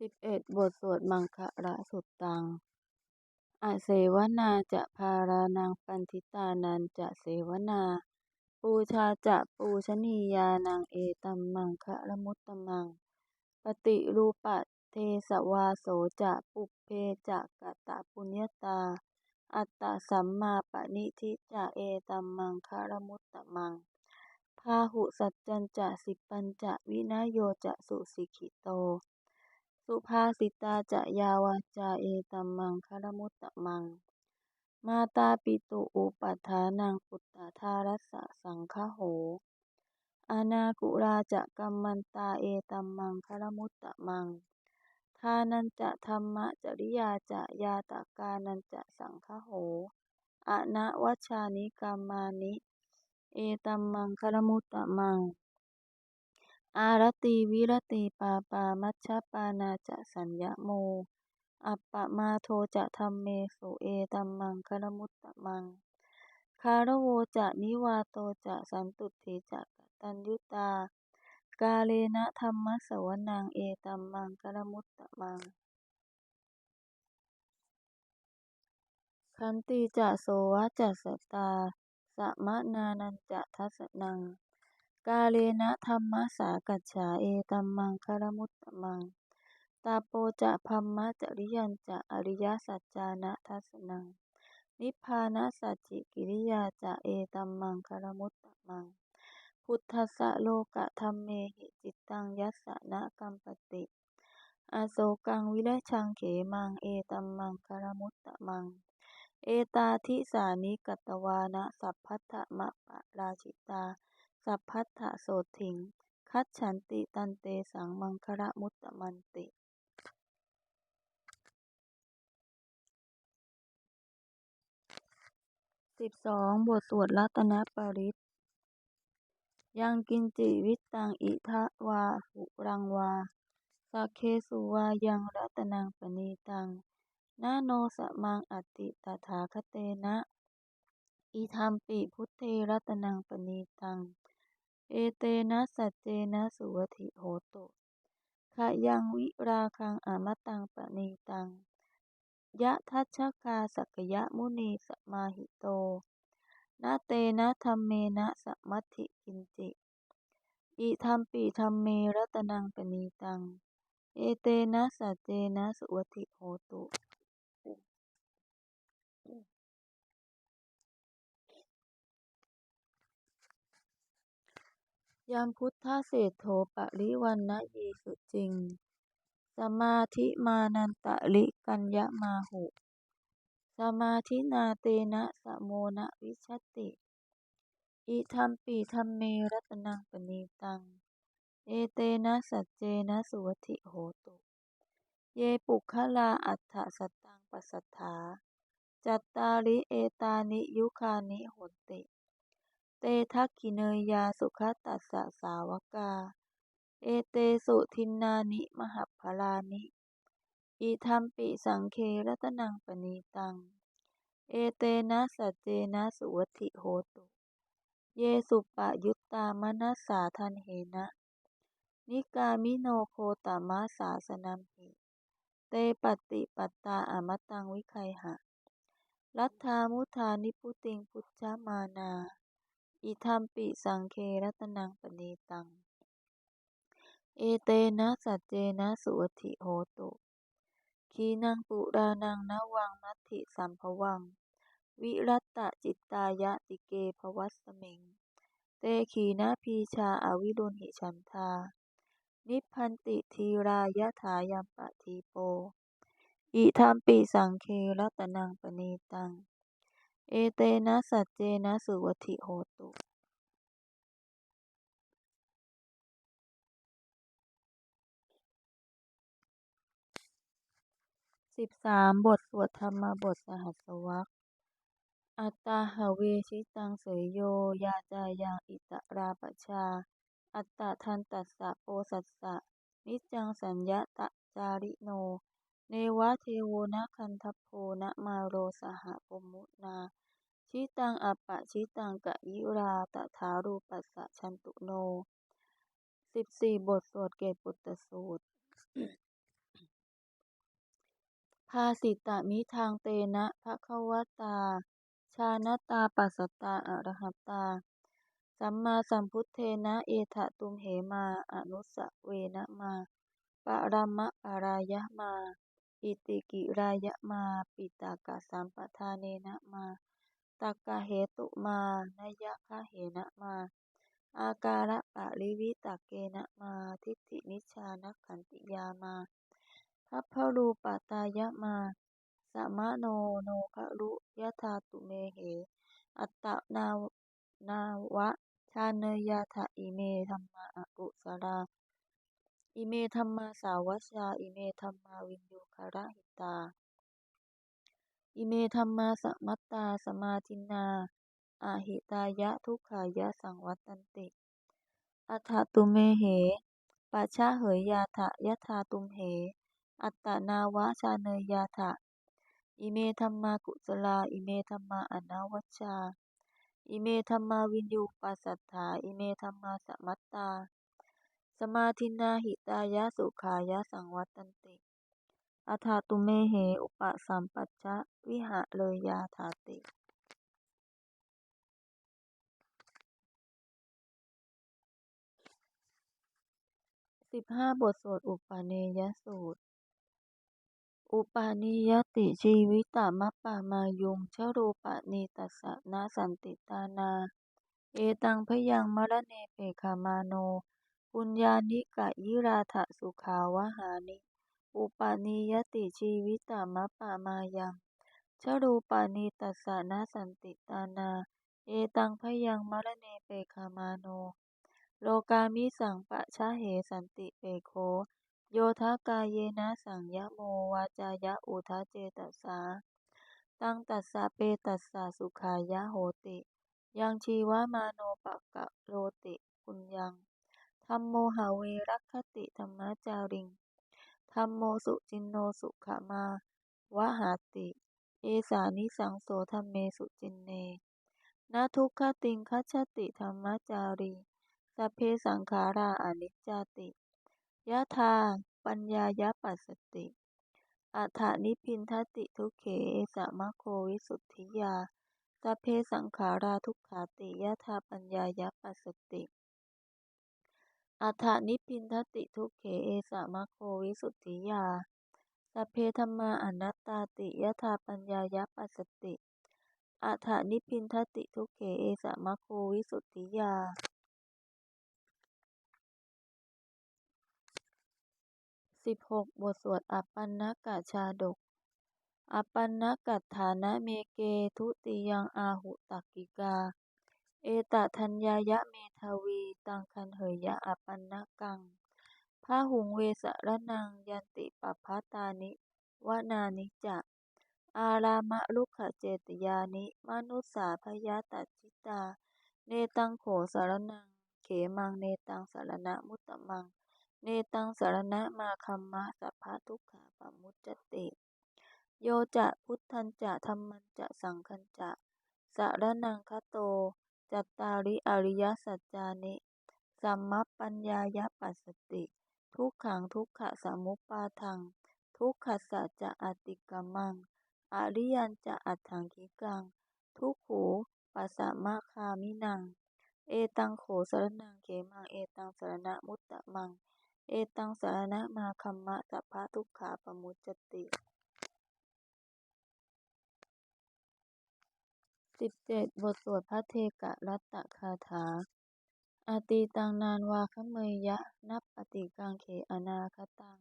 สิบเอ็ดบทสวดมังคละสุตตังอเสวนาจะพารานังปันทิตานันจะเสวนา ปูชาจะปูชนียานังเอตัมมังคะละมุตตมัง ปฏิรูปะเทสวาโสจะปุเพจะกะตะปุญญาตา อัตตสัมมาปณิทิจะเอตัมมังคะละมุตตมังพาหุสัจจัญจะสิปัญจะวินโยจะสุสิกขิโต สุภาสิตาจะยาวาจาเอตัมมังคะละมุตตมัง มาตาปิตุอุปัฏฐานังปุตตทารัสสะสังฆโห อานากุราจะกัมมันตาเอตัมมังคะละมุตตมัง ทานันจะธรรมะจริยาจะยาตกานันจะสังฆโหอะนะวัชานิกรรมานิ เอตัมมังคะละมุตตมัง อารติวิรติปาปามัชฌปานาจะสัญญโม อัปปมาโทจะธรรมเมสุเอตัมมังคะละมุตตมัง คารโวจะนิวาโตจะสันตุถิจะกตัญยุตา กาเลนะธรรมสวนังเอตัมมังคะละมุตตมังขันติจะโสวะจะสตา สมะนานันจะทัสนัง กาเลนะธรรมสากัจฉาเอตัมมังคะละมุตตมัง ตาโปจะพัมมะจริยันจะอริยสัจจานะทัสนัง นิพพานะสัจจิกิริยาจะเอตัมมังคะละมุตตมัง พุทธัสสะโลกะธัมเมหิจิตตังยัสสนะกัมปติ อโศกังวิเลชังเขมังเอตัมมังคะละมุตตมังเอตาทิสานิกัตตวานะสัพพัทธมะปะราชิตา สัพพัทธโสถิง คัจฉันติตันเตสังมังคะละมุตตมันติ สิบสองบทสวดรัตนปริตยังกินจิวิตังอิทะวาหุรังวาสักเคสุวายังรัตนังปณีตังนาโนสะมังอติตถาคเตนะอิทัมปิพุทเทรัตนังปณีตัง เอเตนะสัจเจนะสุวธิโหตุขยังวิราคังอมตังปณีตัง ยะทัชกาสักยะมุนีสมาหิโต นาเตนะธรรมเมนะสมัติกินจิ อิทัมปิธรรมเมรัตนังปณีตัง เอเตนะสัจเจนะสุวธิโหตุ ยัมพุทธเศรษโธปริวันนะเยสุจิง สมาธิมานันตะลิกัญญมาหุ สมาธินาเตนะสะโมนะวิชติ อิทัมปิธัมเมรัตนังปณีตัง เอเตนะสัจเจนะสุวธิโหตุ เยปุคลาอัฏฐสัตตังปัสสัทธาจัตตาริเอตานิยุคานิโหติ เตทักขิเนยยาสุขตัสสะสาวกา เอเตสุทินนานิมหัพลานิ อิทัมปิสังเครัตนังปณีตัง เอเตนะสัจเจนะสุวธิโหตุ เยสุปะยุตตามนัสสาทันเหนะ นิกามิโนโคตมะสาสนัมหิเตปฏิปัตตาอมตังวิไคหะ รัตถามุทานิพุติงพุทธมานา อิทัมปิสังเครัตนังปณีตัง เอเตนะสัจเจนะสุวธิโหตุขีนังปุรานังนวังนัตถิสัมภวัง วิรัตตจิตตายะติเกภวัสสเมงเตขีนาพีชาอวิรุณหิฉันทา นิพพันติทีรายะถายัมปะทีโป อิทัมปิสังเครัตนังปณีตัง เอเตนะสัจเจนะสุวธิโหตุสิบสามบทสวดธรรมบทสหัสวรรคอัตตาหเวชิตังเสยโย ยาจายังอิตราปชา อัตตะทันตัสสะโปสัสสะ นิจจังสัญญะตะจาริโน เนวะเทโวนะคันทัพโพนะมาโรสหะปมุนาชิตังอปปะชิตังกะยิราตถารูปัสสะชันตุโนสิบสี่บทสวดเกตปุตตสูตราสิตามิทางเตนะภคะวตา ชานตาปัสสตาอะระหตตา สัมมาสัมพุทเทนะเอทะตุมเหมา อนุสเวนะมาปะระมะปารายะมา อิติกิรายะมาปิตากะสัมปทาเนนะมาตักกะเหตุมานยะคะเหนะมา อาการะปะริวิตกเกนะมาทิฏฐินิชานขันติยามาพัพพรูปตายะมาสมะโนโนภรุยะธาตุเมเห อัตตนานาวะชาเนยาทะอิเมธัมมาอกุสลา อิเมธัมมาสาวัชชาอิเมธัมมาวินยูคาระหิตา อิเมธัมมาสมัตตาสมาทินาอาหิตายะทุกขายะสังวัตตันติ อัฏฐตุเมเหปัชชะเหยยาทะยะธาตุมเห อัตตนาวะชาเนยยาทะอิเมธัมมากุสลา อิเมธัมมาอนาวชชา อิเมธัมมาวินยูปัสสัทธา อิเมธัมมาสมัตตา สมาทินาหิตายะสุขายะสังวัตตันติอัฏฐตุเมเหอุปสัมปัชชะวิหะเลยยาถาติ สิบห้าบทสวดอุปาเนยสูตร อุปาณิยติชีวิตามัปปามายุงชรูปนิตัสสะนาสันติตานา เอตังพยังมรเนเปคามาโน ปุญญานิกะยิราทะสุขาวหานิ อุปาณิยติชีวิตามัปปามายังชรูปานิตัสสะนาสันติตานา เอตังพยังมรเนเปคามาโน โลกามิสังปะชะเหสันติเปโค โยทากายเยนะสังยะโมวาจายะอุทาเจตัสสา ตังตัสสะเปตัสสะสุขายะโหติ ยังชีวามาโนปะกะโรติปุญญัง ธรรมโมหาเวรัคคติธรรมจาริงธรรมโมสุจินโนสุขมาวะหาติ เอสานิสังโสธรรมเมสุจินเนนทุกขติงคัจฉติธรรมจารีสัพเพสังขาราอนิจจติยะธาปัญญายะปัสสติอัฏฐานิพินทติทุเขสมะโควิสุทธิยาสัพเพสังขาราทุกขาติยะธาปัญญายะปัสสติ อัฏฐานิพินทติทุเขเสะมะโควิสุทธิยาสเพธรรมาอนัตตาติยะธาปัญญายปัสสติอัฏฐานิพินทติทุเขเสะมะโควิสุทธิยาสิบหกบทสวดอัปปันนกะชาดก อัปปันนกัฐานะเมเกทุติยังอาหุตักกิกา เอตทัญญายะเมทาวี ตังคันเหยะอัปปันนกังพาหุงเวสระนังยันติปัพตานิวนานิจะอารามะลุขเจตยานิ มนุษสาพยาตัจิตา เนตังโขสารนัง เขมังเนตังสารณะมุตตมัง เนตังสารณะมาคัมมะสัพพะทุกขาปมุจจติ โยจะพุทธันจะธรรมันจะสังคันจะสารนังคโต จัตตาริอริยสัจจานิ สัมมัปปัญญายปัสสติ ทุกขังทุกขะสมุปปาทัง ทุกขะสัจจะอติกมัง อริยันจะอัตถังคิกัง ทุกขูปัสสะมะคามินัง เอตังโขสรนังเขมัง เอตังสรณะมุตตะมัง เอตังสรณะมาคัมมะสัพพะทุกขาปมุจจติ สิบเจ็ดบทสวดพระเทกะรัตตคาถา อาตีตังนานวาคเมยะ นับปฏิกังเขอนาคตัง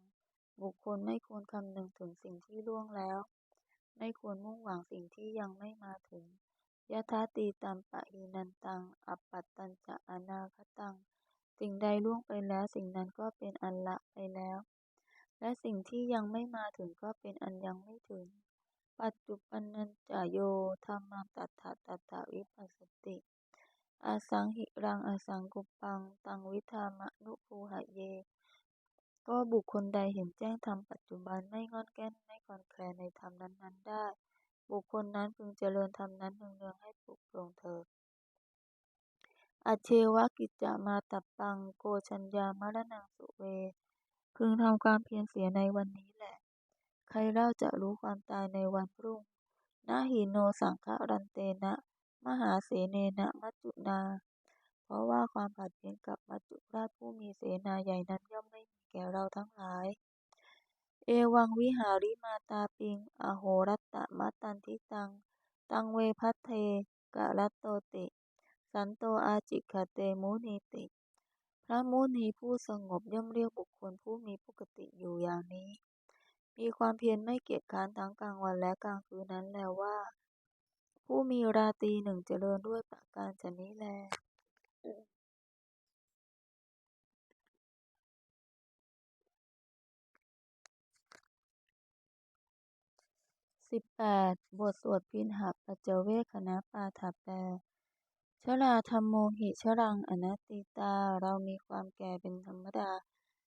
บุคคลไม่ควรคำนึงถึงสิ่งที่ล่วงแล้ว ไม่ควรมุ่งหวังสิ่งที่ยังไม่มาถึง ยะทาตีตัมปะหินันตัง อัปปัตตัญจะอนาคตัง สิ่งใดล่วงไปแล้วสิ่งนั้นก็เป็นอันละไปแล้ว และสิ่งที่ยังไม่มาถึงก็เป็นอันยังไม่ถึง ปัจจุปันนันจโยธรรมังตัถะตัถะวิปัสสติอาสังหิรังอาสังกุปัง ตังวิธามะนุภูหะเย ก็บุคคลใดเห็นแจ้งธรรมปัจจุบันไม่งอนแก้นไม่คอนแคลนในธรรมนั้นๆได้ บุคคลนั้นพึงเจริญธรรมนั้นเนืองๆให้ปลุกปลงเถิดอเชวกิจจามาตับปัง โกชัญญามรณังสุเว พึงทำความเพียรเสียในวันนี้แหละ ใครเล่าจะรู้ความตายในวันพรุ่งนาหิโนสังฆรันเตนะ มหาเสเนนะมัจจุนา เพราะว่าความผัดเพี้ยนกับมัจจุราชผู้มีเสนาใหญ่นั้นย่อมไม่มีแก่เราทั้งหลาย เอวังวิหาริมาตาปิง อโหรัตตะมัตตันทิตัง ตังเวพัทเทกะรัตโตติ สันโตอาจิขเตมุนีติพระมุนีผู้สงบย่อมเรียกบุคคลผู้มีปกติอยู่อย่างนี้ มีความเพียรไม่เกียจคร้านทั้งกลางวันและกลางคืนนั้นแล้วว่า ผู้มีราตรีหนึ่งเจริญด้วยประการฉนี้แลสิบแปดบทสวดพินหปัจเจเวคขณปาฐแปลชราธรรมโมหิชรังอนัตติตา เรามีความแก่เป็นธรรมดา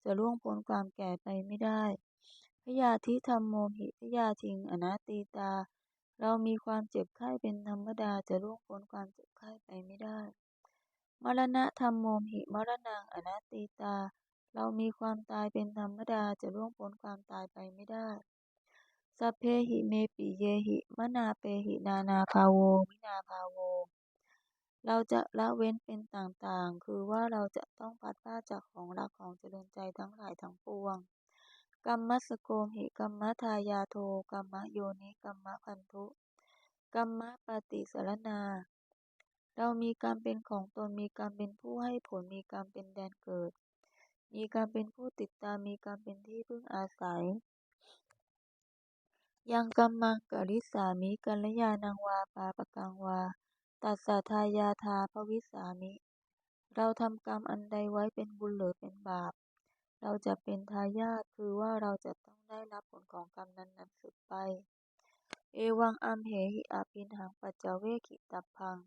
จะล่วงพ้นความแก่ไปไม่ได้ ยาธิธรรมโมหิพยาทิง อนัตติตา เรามีความเจ็บไข้เป็นธรรมดาจะล่วงพ้นความเจ็บไข้ไปไม่ได้ มรณะธรรมโมหิมรณังอนัตติตา เรามีความตายเป็นธรรมดาจะล่วงพ้นความตายไปไม่ได้สัพเพหิเมปิเยหิมนาเปหินานาภาโววินาภาโว เราจะละเว้นเป็นต่างๆ คือว่าเราจะต้องพัดพลาจากของรักของเจริญใจทั้งหลายทั้งปวง กรรมสโกมหิกรรมทายาโทกรรมโยนิกรรมพันธุกรรมปฏิสารณาเรามีกรรมเป็นของตนมีกรรมเป็นผู้ให้ผลมีกรรมเป็นแดนเกิด มีกรรมเป็นผู้ติดตามมีกรรมเป็นที่พึ่งอาศัย ยังกัมมังกริสามิกัลยาณังวาปาปกังวา ตัสสะทายาทาภวิสามิ เราทำกรรมอันใดไว้เป็นบุญหรือเป็นบาป เราจะเป็นทายาทคือว่าเราจะต้องได้รับผลของกรรมนั้นนั้นสืบไป เอวังอัมเหหิอาปินหังปัจเจเวกิตับพัง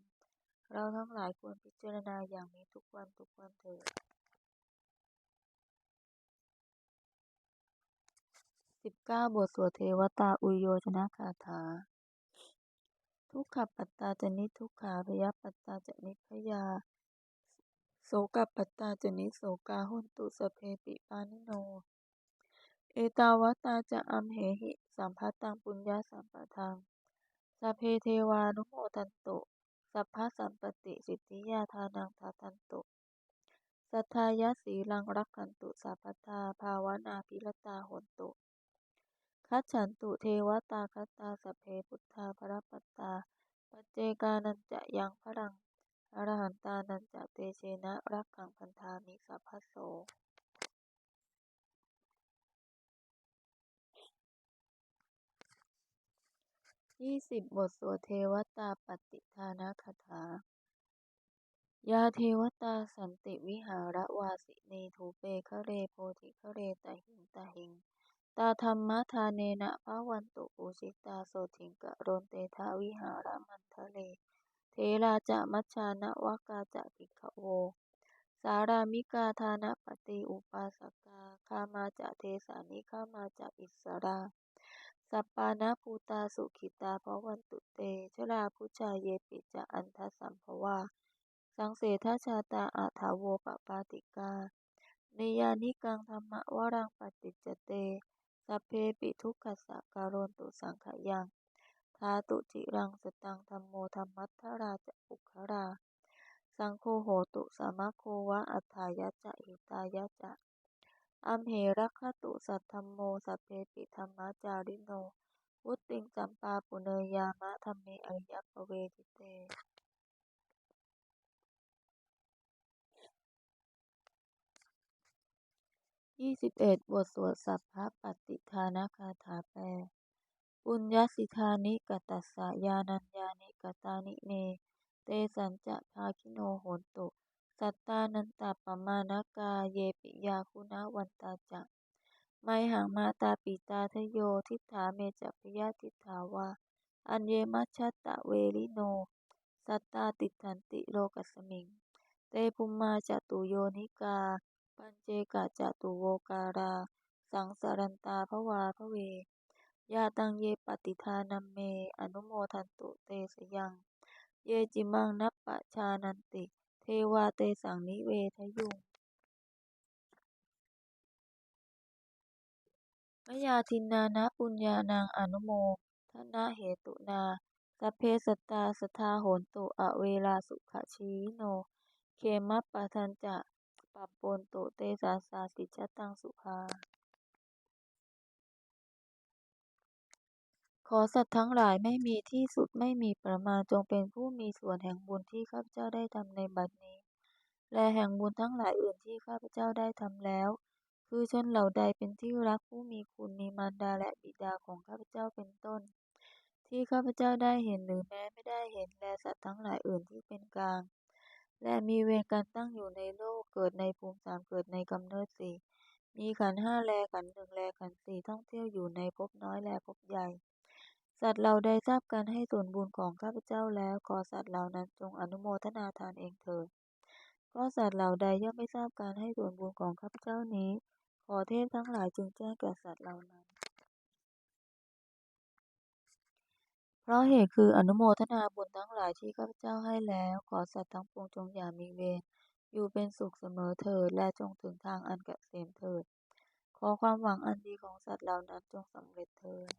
เราทั้งหลายควรพิจารณาอย่างนี้ทุกวันทุกวันเถิดสิบเก้าบทสวดเทวตาอุโยชนะคาถา ทุกขปัตตาจนิทุกขาพยปัตตาจนิพยา โสกปัตตาจนิโสกาหุนตุสเพปิปานิโน เอตาวตาจะอัมเหหิสัมภัตตังปุญญาสัมปทังสเพเทวานุโมทันตุสัพพสัมปติสิทธิยาทานังทาทันตุ สัทธายะสีลังรักขันตุสัพพทาภาวนาภิรตาหนตุ คัจฉันตุเทวตาคัตตาสเพพุทธาภรปัตตา ปัจเจกานันจะยังพรัง อรหันตานันจะเตเชนะรักขังพันธามิสัพพโสยี่สิบบทสวดเทวตาปฏิทานาคาถา ยาเทวตาสันติวิหารวาสิเนทูเปคะเรโพธิคะเรตหิงตหิง ตาธรรมทาเนนะภาวันตุปูชิตาโสถิงกะโรนเตทาวิหารมันทะเล เทราจะมัชชานะวกาจะภิกขโว สารามิกาทานะปฏิอุปาสกาคามาจะเทสานิคามาจะอิสราสัปปานาภูตาสุขิตาภวันตุเต ชราพุชาเยปิจะอันทสัมภวาสังเสทชาตาอาถาโวปปาติกาเนยานิกังธรรมวรังปฏิจเต สัพเพปิทุกขัสสะการนตุสังขยัง ทาตุจิรังสตังธรรมโมธรรมัทธราจะปุครา สังโฆโหตุสามะโควะอัฏฐายะจะหิตายะจะอัมเหรักขตุสัทธรรมโมสัพเพปิธรรมจาริโน วุติงสัมปาปุเนยามะธรรมเมอริยปเวทิเตยี่สิบเอ็ดบทสวดสัพพะปฏิทานาคาถาแปล ปุญญสิทานิกตัสสะยานัญญานิกตานิเน เตสัญจะภาคิโนโหนตุ สัตตานันตปมานากาเยปิยาคุณาวันตาจะไมหังมาตาปิตาทโยทิฏฐาเมจัพยาทิฏฐาวาอันเยมัชชตะเวริโน สัตตาติทันติโลกัสมิง เตภุมมาจตุโยนิกา ปัญเจกะจตุโวการา สังสารันตาภวาภเว ยาตังเยปฏิทานัมเม อนุโมทันตุเตสยัง เยจิมังนัปปะชานันติ เทวาเตสังนิเวทยุงมยาทินนานะปุญญานังอนุโมทนะเหตุนาสเพสตาสทธาโหนตุอเวลาสุขชีโนเขมัปปะทันจะปัปปนตุเตสาสาสิชตังสุภา ขอสัตว์ทั้งหลายไม่มีที่สุดไม่มีประมาณจงเป็นผู้มีส่วนแห่งบุญที่ข้าพเจ้าได้ทำในบัดนี้ และแห่งบุญทั้งหลายอื่นที่ข้าพเจ้าได้ทำแล้ว คือชนเหล่าใดเป็นที่รักผู้มีคุณมีมารดาและบิดาของข้าพเจ้าเป็นต้น ที่ข้าพเจ้าได้เห็นหรือแม้ไม่ได้เห็นและสัตว์ทั้งหลายอื่นที่เป็นกลาง และมีเวรการตั้งอยู่ในโลกเกิดในภูมิสามเกิดในกำเนิดสี่มีขันห้าแลขันหนึ่งแลขันสี่ท่องเที่ยวอยู่ในภพน้อยแลภพใหญ่ สัตว์เราได้ทราบการให้ส่วนบุญของข้าพเจ้าแล้ว ขอสัตว์เหล่านั้นจงอนุโมทนาทานเองเถิดเพราะสัตว์เหล่าใดย่อมไม่ทราบการให้ส่วนบุญของข้าพเจ้านี้ ขอเทพทั้งหลายจงแจ้งแก่สัตว์เหล่านั้น เพราะเหตุคืออนุโมทนาบุญทั้งหลายที่ข้าพเจ้าให้แล้ว ขอสัตว์ทั้งปวงจงอย่ามีเวร อยู่เป็นสุขเสมอเถิด และจงถึงทางอันเกษมเถิด ขอความหวังอันดีของสัตว์เหล่านั้นจงสำเร็จเถิด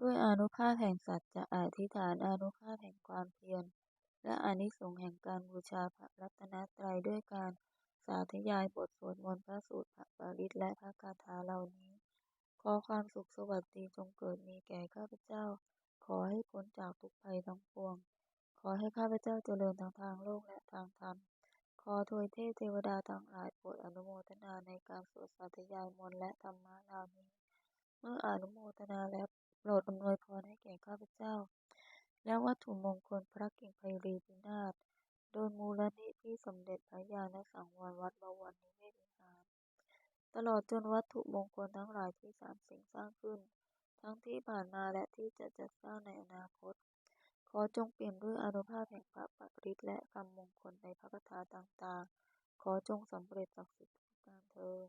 ด้วยอานุภาพแห่งสัจจะอธิษฐานอานุภาพแห่งความเพียร และอานิสงส์แห่งการบูชาพระรัตนตรัยด้วยการสาธยายบทสวดมนต์พระสูตรพระปริตและพระคาถาเหล่านี้ ขอความสุขสวัสดีจงเกิดมีแก่ข้าพเจ้า ขอให้พ้นจากทุกภัยทั้งปวง ขอให้ข้าพเจ้าเจริญทั้งทางโลกและทางธรรม ขอทวยเทพเทวดาทั้งหลายโปรดอนุโมทนาในการสวดสาธยายมนต์และธรรมะเหล่านี้ เมื่ออนุโมทนาแล้ว โปรดอำนวยพรให้แก่ข้าพเจ้า และวัตถุมงคลพระกิ่งไพรีพินาศโดยมูลนิธิสมเด็จพระญาณสังวรวัดบวรนิเวศวิหาร ตลอดจนวัตถุมงคลทั้งหลายที่สามสิ่งสร้างขึ้น ทั้งที่ผ่านมาและที่จะจัดสร้างในอนาคต ขอจงเปี่ยมด้วยอนุภาพแห่งพระปริตรและคำมงคลในพระคาถาต่างๆ ขอจงสำเร็จศักดิ์สิทธิ์ทุการเทิน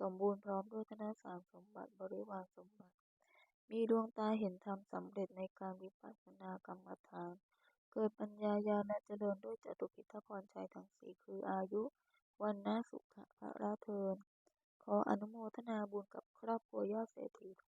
สมบูรณ์พร้อมด้วยธนสารสมบัติบริวารสมบัติ มีดวงตาเห็นธรรมสำเร็จในการวิปัสสนากรรมฐาน เกิดปัญญาญาณเจริญด้วยจตุพิทพรชัยทั้งสี่คืออายุ วันนะสุขะพระราเทินขออนุโมทนาบุญกับครอบครัวยอดเศรษฐีทุก